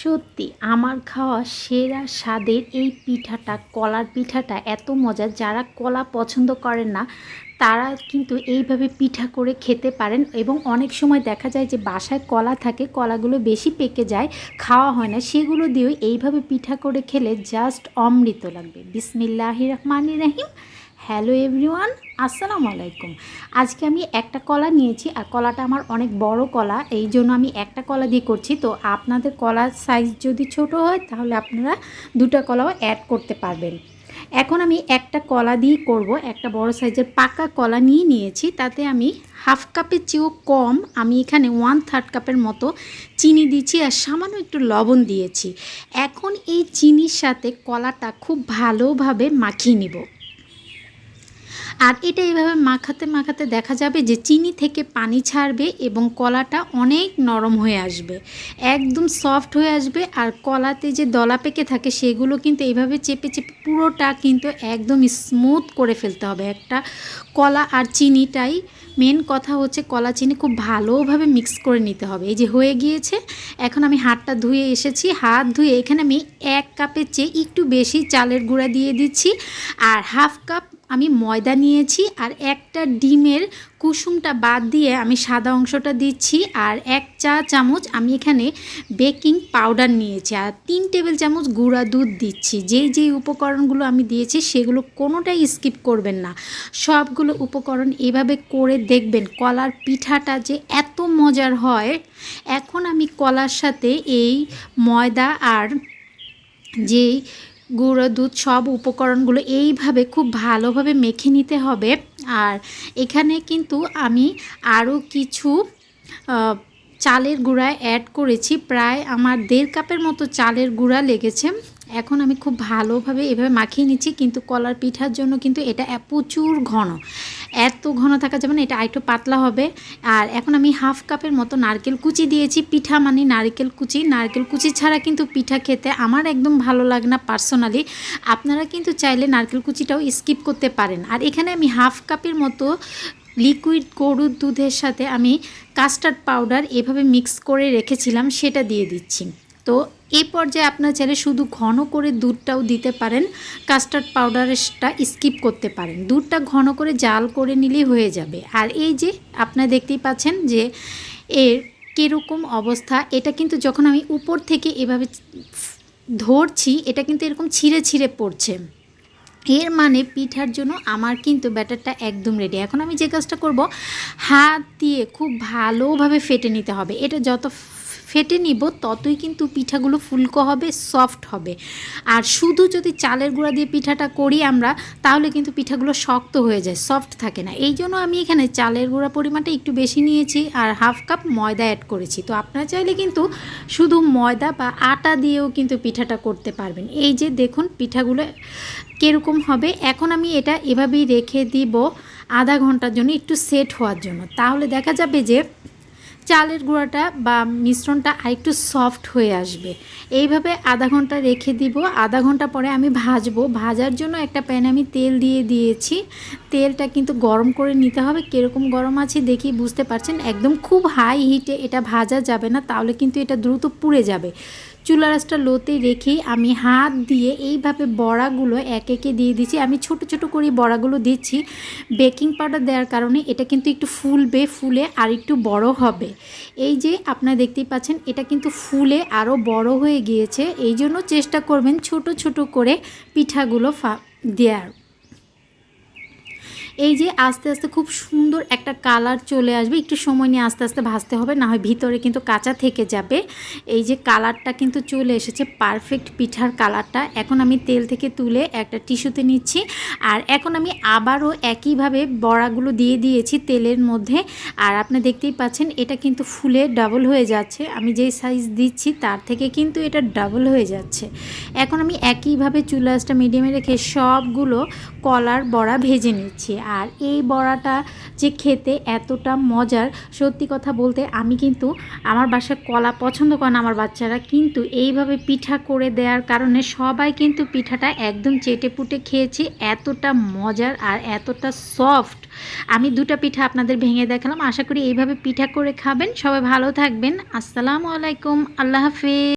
সত্যি, আমার খাওয়া সেরা স্বাদের এই পিঠাটা, কলার পিঠাটা এত মজা যারা কলা পছন্দ করেন না, তারা কিন্তু এইভাবে পিঠা করে খেতে পারেন এবং অনেক সময় দেখা যায় যে বাসায় কলা থাকে, কলাগুলো বেশি পেকে যায়, খাওয়া হয় না। সেগুলো দিয়েও এইভাবে পিঠা করে খেলে জাস্ট অমৃত লাগবে। বিসমিল্লাহ রহমান রাহিম। হ্যালো এভরিওয়ান, আসসালামু আলাইকুম। আজকে আমি একটা কলা নিয়েছি আর কলাটা আমার অনেক বড় কলা, এই জন্য আমি একটা কলা দিয়ে করছি। তো আপনাদের কলার সাইজ যদি ছোট হয়, তাহলে আপনারা দুটো কলাও অ্যাড করতে পারবেন। এখন আমি একটা কলা দিয়ে করব, একটা বড় সাইজের পাকা কলা নিয়ে নিয়েছি। তাতে আমি হাফ কাপের চেয়েও কম, আমি এখানে ওয়ান থার্ড কাপের মতো চিনি দিয়েছি আর সামান্য একটু লবণ দিয়েছি। এখন এই চিনির সাথে কলাটা খুব ভালোভাবে মাখিয়ে নিব। আর এটা এইভাবে মাখাতে মাখাতে দেখা যাবে যে চিনি থেকে পানি ছাড়বে এবং কলাটা অনেক নরম হয়ে আসবে, একদম সফট হয়ে আসবে আর কলাতে যে দলা পেকে থাকে সেগুলো কিন্তু এইভাবে চেপে চেপে পুরোটা কিন্তু একদম স্মুথ করে ফেলতে হবে। একটা কলা আর চিনিটাই মেন কথা হচ্ছে কলা চিনি খুব ভালোভাবে মিক্স করে নিতে হবে। এই যে হয়ে গিয়েছে, এখন আমি হাতটা ধুয়ে এসেছি। হাত ধুয়ে এখানে আমি এক কাপের চেয়ে একটু বেশি চালের গুঁড়া দিয়ে দিচ্ছি আর হাফ কাপ আমি ময়দা নিয়েছি আর একটা ডিমের কুসুমটা বাদ দিয়ে আমি সাদা অংশটা দিচ্ছি আর এক চা চামচ আমি এখানে বেকিং পাউডার নিয়েছি আর তিন টেবিল চামচ গুঁড়া দুধ দিচ্ছি। যেই যেই উপকরণগুলো আমি দিয়েছি সেগুলো কোনোটাই স্কিপ করবেন না। সবগুলো উপকরণ এভাবে করে দেখবেন কলার পিঠাটা যে এত মজার হয়। এখন আমি কলার সাথে এই ময়দা আর যেই গুঁড়ো, দুধ সব উপকরণগুলো এইভাবে খুব ভালোভাবে মেখে নিতে হবে। আর এখানে কিন্তু আমি আরও কিছু চালের গুঁড়া অ্যাড করেছি। প্রায় আমার দেড় কাপের মতো চালের গুঁড়া লেগেছে। এখন আমি খুব ভালোভাবে এভাবে মাখিয়ে নিচ্ছি, কিন্তু কলার পিঠার জন্য কিন্তু এটা প্রচুর ঘন। এত ঘন থাকা যাবে না, এটা আরেকটু পাতলা হবে। আর এখন আমি হাফ কাপের মতো নারকেল কুচি দিয়েছি। পিঠা মানে নারকেল কুচি। নারকেল কুচি ছাড়া কিন্তু পিঠা খেতে আমার একদম ভালো লাগে না পার্সোনালি। আপনারা কিন্তু চাইলে নারকেল কুচিটাও স্কিপ করতে পারেন। আর এখানে আমি হাফ কাপের মতো লিকুইড গরুর দুধের সাথে আমি কাস্টার্ড পাউডার এভাবে মিক্স করে রেখেছিলাম, সেটা দিয়ে দিচ্ছি। তো এই পর্যায়ে আপনার চাইলে শুধু ঘন করে দুধটাও দিতে পারেন, কাস্টার্ড পাউডারটা স্কিপ করতে পারেন। দুধটা ঘন করে জাল করে নিলেই হয়ে যাবে। আর এই যে আপনারা দেখতেই পাচ্ছেন যে এর কীরকম অবস্থা, এটা কিন্তু যখন আমি উপর থেকে এভাবে ধরছি, এটা কিন্তু এরকম ছিঁড়ে ছিঁড়ে পড়ছে। এর মানে পিঠার জন্য আমার কিন্তু ব্যাটারটা একদম রেডি এখন আমি যে কাজটা করব, হাত দিয়ে খুব ভালোভাবে ফেটে নিতে হবে। এটা যত ফেটে নিব, ততই কিন্তু পিঠাগুলো ফুলকো হবে সফট হবে। আর শুধু যদি চালের গুঁড়া দিয়ে পিঠাটা করি আমরা, তাহলে কিন্তু পিঠাগুলো শক্ত হয়ে যায় সফট থাকে না। এই জন্য আমি এখানে চালের গুঁড়া পরিমাণটা একটু বেশি নিয়েছি আর হাফ কাপ ময়দা অ্যাড করেছি। তো আপনারা চাইলে কিন্তু শুধু ময়দা বা আটা দিয়েও কিন্তু পিঠাটা করতে পারবেন। এই যে দেখুন পিঠাগুলো কীরকম হবে, এখন আমি এটা এভাবেই রেখে দিব আধা ঘণ্টার জন্য, একটু সেট হওয়ার জন্য। তাহলে দেখা যাবে যে চালের গুঁড়াটা বা মিশ্রণটা আরেকটু সফট হয়ে আসবে। এইভাবে আধা ঘণ্টা রেখে দিব। আধা ঘণ্টা পরে আমি ভাজবো। ভাজার জন্য একটা প্যানে আমি তেল দিয়ে দিয়েছি। তেলটা কিন্তু গরম করে নিতে হবে। কীরকম গরম আছে দেখি বুঝতে পারছেন। একদম খুব হাই হিটে এটা ভাজা যাবে না, তাহলে কিন্তু এটা দ্রুত পুড়ে যাবে। চুলা রাসটা লোতে রেখেই আমি হাত দিয়ে এইভাবে বড়াগুলো এক একে দিয়ে দিচ্ছি। আমি ছোট ছোট করে বড়াগুলো দিচ্ছি। বেকিং পাউডার দেওয়ার কারণে এটা কিন্তু একটু ফুলবে, ফুলে আর একটু বড় হবে। এই যে আপনারা দেখতেই পাচ্ছেন, এটা কিন্তু ফুলে আরও বড় হয়ে গিয়েছে। এই জন্য চেষ্টা করবেন ছোট ছোট করে পিঠাগুলো ফা দেওয়ার। এই যে আস্তে আস্তে খুব সুন্দর একটা কালার চলে আসবে, একটু সময় নিয়ে আস্তে আস্তে ভাজতে হবে, না হয় ভিতরে কিন্তু কাঁচা থেকে যাবে। এই যে কালারটা কিন্তু চলে এসেছে পারফেক্ট পিঠার কালারটা। এখন আমি তেল থেকে তুলে একটা টিস্যুতে নিচ্ছি, আর এখন আমি আবারও একইভাবে বড়াগুলো দিয়ে দিয়েছি তেলের মধ্যে। আর আপনি দেখতেই পাচ্ছেন, এটা কিন্তু ফুলে ডাবল হয়ে যাচ্ছে। আমি যেই সাইজ দিচ্ছি, তার থেকে কিন্তু এটা ডাবল হয়ে যাচ্ছে। এখন আমি একইভাবে চুলাসটা মিডিয়ামে রেখে সবগুলো কলার বড়া ভেজে নিচ্ছি। আর এই বড়াটা যে খেতে এতটা মজার, সত্যি কথা বলতে আমি কিন্তু আমার বাসায় কলা পছন্দ করেন আমার বাচ্চারা। কিন্তু এইভাবে পিঠা করে দেওয়ার কারণে সবাই কিন্তু পিঠাটা একদম চেটে পুটে খেয়েছে। এতটা মজার আর এতটা সফট আমি দুটা পিঠা আপনাদের ভেঙে দেখালাম। আশা করি এইভাবে পিঠা করে খাবেন। সবাই ভালো থাকবেন। আসসালামু আলাইকুম। আল্লাহ হাফিজ।